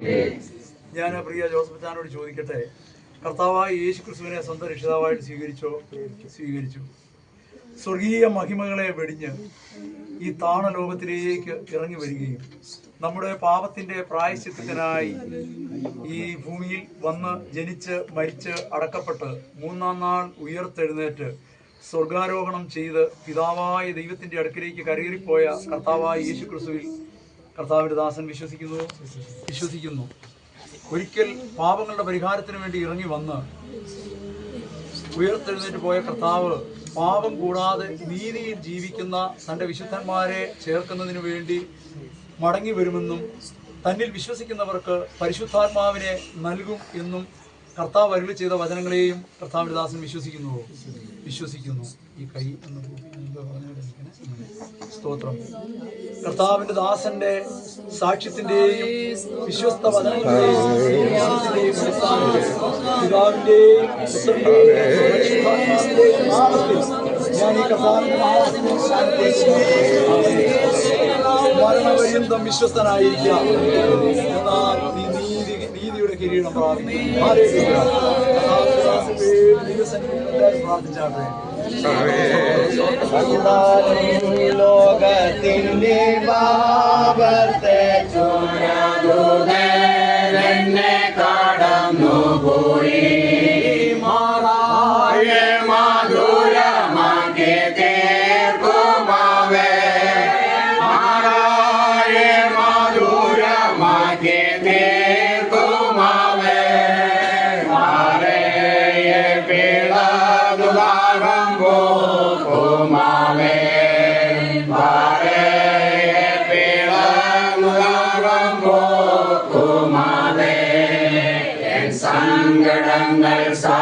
ഞാൻ പ്രിയ ജോസഫ് ചാനോട് ചോദിക്കട്ടെ? കർത്താവായ യേശു ക്രിസ്തുവിനെ സ്വന്തം രക്ഷിതാവായിട്ട് സ്വീകരിച്ചോ? സ്വീകരിച്ചു. സ്വർഗീയ മഹിമകളെ വെടിഞ്ഞ് ഈ താണ ലോകത്തിലേക്ക് ഇറങ്ങി വരികയും നമ്മുടെ പാപത്തിന്റെ പ്രായശ്ചിത്തത്തിനായി ഈ ഭൂമിയിൽ വന്ന് ജനിച്ച് മരിച്ച് അടക്കപ്പെട്ട് മൂന്നാം നാൾ ഉയർത്തെഴുന്നേറ്റ് സ്വർഗാരോഹണം ചെയ്ത് പിതാവായ ദൈവത്തിന്റെ അടുക്കിലേക്ക് കരയേറിപ്പോയ കർത്താവായ യേശു ക്രിസ്തുവിൽ കർത്താവിന്റെ ദാസൻ വിശ്വസിക്കുന്നു? വിശ്വസിക്കുന്നു. ഒരിക്കൽ പാപങ്ങളുടെ പരിഹാരത്തിന് വേണ്ടി ഇറങ്ങി വന്ന് ഉയർത്തെഴുന്നേറ്റ് പോയ കർത്താവ് പാപം കൂടാതെ നീതിയിൽ ജീവിക്കുന്ന തന്റെ വിശുദ്ധന്മാരെ ചേർക്കുന്നതിന് വേണ്ടി മടങ്ങി വരുമെന്നും തന്നിൽ വിശ്വസിക്കുന്നവർക്ക് പരിശുദ്ധാത്മാവിനെ നൽകും എന്നും കർത്താവ് അരുളി ചെയ്ത വചനങ്ങളെയും കർത്താവിന്റെ ദാസൻ വിശ്വസിക്കുന്നു. വിശ്വസിക്കുന്നു. ഈ കൈ എന്ന് പറഞ്ഞു പറഞ്ഞുകൊണ്ടിരിക്കണേ? സ്തോത്രം. കർത്താവിന്റെ ദാസന്റെ സാക്ഷ്യത്തിന്റെയും വിശ്വസ്ത വചനങ്ങളുടെയും പിതാവിന്റെയും ഞാൻ ഈ കർത്താവിന്റെ മരണപര്യന്തം വിശ്വസ്തനായിരിക്കാം എന്നാൽ നീ നീതി നീതിയുടെ കിരീടം പേരിൽ പ്രാർത്ഥിച്ചാട്ടെ ലോകത്തിന്റെ പാപത്തെ ചുരതുതന്നെ കടന്നു പോയി सङ्गण सा